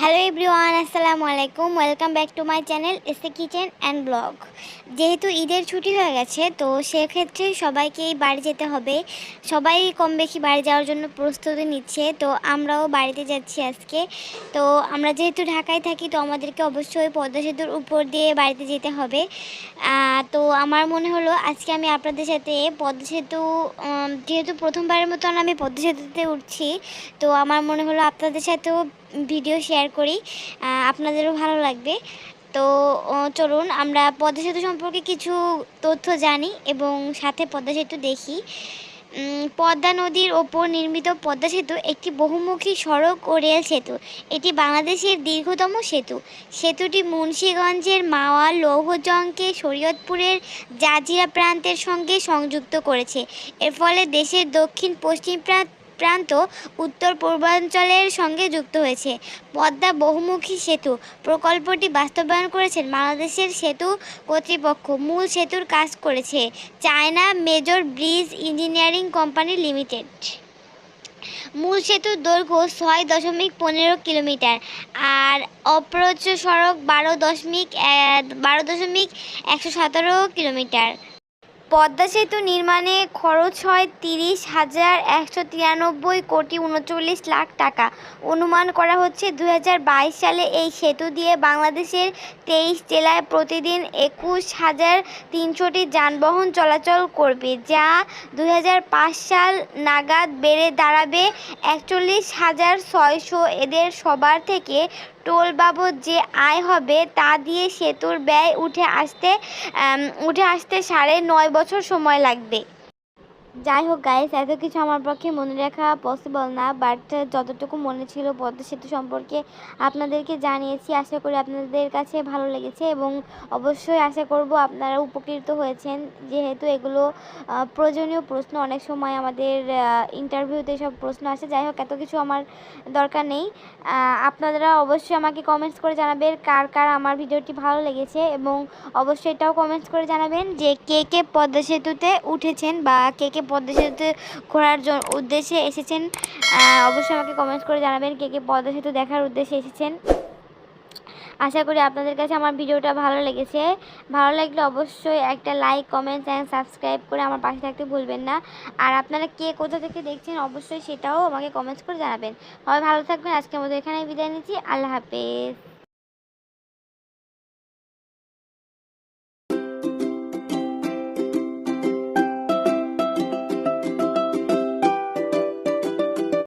Hello everyone আসসালামু আলাইকুম welcome back to my channel এসে কিচেন অ্যান্ড ব্লগ যেহেতু ঈদের ছুটি হয়ে গেছে, তো সেক্ষেত্রে সবাইকেই বাড়ি যেতে হবে। সবাই কম বেশি বাড়ি যাওয়ার জন্য প্রস্তুতি নিচ্ছে, তো আমরাও বাড়িতে যাচ্ছি আজকে। তো আমরা যেহেতু ঢাকায় থাকি, তো আমাদেরকে অবশ্যই পদ্মা সেতুর উপর দিয়ে বাড়িতে যেতে হবে। তো আমার মনে হলো আজকে আমি আপনাদের সাথে পদ্মা সেতু যেহেতু প্রথমবারের মতন আমি পদ্মা সেতুতে উঠছি, তো আমার মনে হলো আপনাদের সাথেও ভিডিও শেয়ার করি আপনাদেরও ভালো লাগবে। তো চলুন, আমরা পদ্মা সেতু সম্পর্কে কিছু তথ্য জানি এবং সাথে পদ্মা সেতু দেখি। পদ্মা নদীর ওপর নির্মিত পদ্মা সেতু একটি বহুমুখী সড়ক ও রেল সেতু। এটি বাংলাদেশের দীর্ঘতম সেতু। সেতুটি মুন্সীগঞ্জের মাওয়া লৌহজংকে শরীয়তপুরের জাজিরা প্রান্তের সঙ্গে সংযুক্ত করেছে। এর ফলে দেশের দক্ষিণ পশ্চিম প্রান্ত প্রান্ত উত্তর পূর্বাঞ্চলের সঙ্গে যুক্ত হয়েছে। পদ্মা বহুমুখী সেতু। প্রকল্পটি বাস্তবায়ন করেছেন বাংলাদেশের সেতু কর্তৃপক্ষ। মূল সেতুর কাজ করেছে China major bridge engineering company limited. মূল সেতুর দৈর্ঘ্য ছয় দশমিক পনেরো কিলোমিটার আর অপ্রচ সড়ক বারো দশমিক বারো দশমিক একশো সতেরো কিলোমিটার। পদ্মা সেতু নির্মাণে খরচ হয় তিরিশ হাজার একশো তিরানব্বই কোটি উনচল্লিশ লাখ টাকা। অনুমান করা হচ্ছে দু হাজার বাইশ সালে এই সেতু দিয়ে বাংলাদেশের তেইশ জেলায় প্রতিদিন একুশ হাজার তিনশোটি যানবাহন চলাচল করবে, যা দু হাজার পাঁচ সাল নাগাদ বেড়ে দাঁড়াবে একচল্লিশ হাজার ছয়শো। এদের সবার থেকে টোল বাবদ যে আয় হবে তা দিয়ে সেতুর ব্যয় উঠে আসতে উঠে আসতে সাড়ে নয় বছর সময় লাগবে। যাই হোক গাইস এত কিছু আমার পক্ষে মনে রাখা পসিবল না বাট যতটুকু মনে ছিল পদ্মা সেতু সম্পর্কে আপনাদেরকে জানিয়েছি। আশা করি আপনাদের কাছে ভালো লেগেছে এবং অবশ্যই আশা করব আপনারা উপকৃত হয়েছেন। যেহেতু এগুলো প্রয়োজনীয় প্রশ্ন, অনেক সময় আমাদের ইন্টারভিউতে সব প্রশ্ন আসে। যাই হোক, এত কিছু আমার দরকার নেই। আপনারা অবশ্যই আমাকে কমেন্টস করে জানাবেন কার কার আমার ভিডিওটি ভালো লেগেছে এবং অবশ্যই এটাও কমেন্টস করে জানাবেন যে কে কে পদ্মা সেতুতে উঠেছেন বা কে কে পদ্মা সেতুতে ঘোরার উদ্দেশ্যে এসেছেন। অবশ্যই আমাকে কমেন্টস করে জানাবেন কে কে পদ্মা সেতু দেখার উদ্দেশ্যে এসেছেন। আশা করি আপনাদের কাছে আমার ভিডিওটা ভালো লেগেছে। ভালো লাগলে অবশ্যই একটা লাইক কমেন্টস অ্যান্ড সাবস্ক্রাইব করে আমার পাশে থাকতে ভুলবেন না। আর আপনারা কে কোথা থেকে দেখছেন অবশ্যই সেটাও আমাকে কমেন্টস করে জানাবেন। সবাই ভালো থাকবেন। আজকের মতো এখানেই বিদায় নিচ্ছি। আল্লাহ হাফেজ।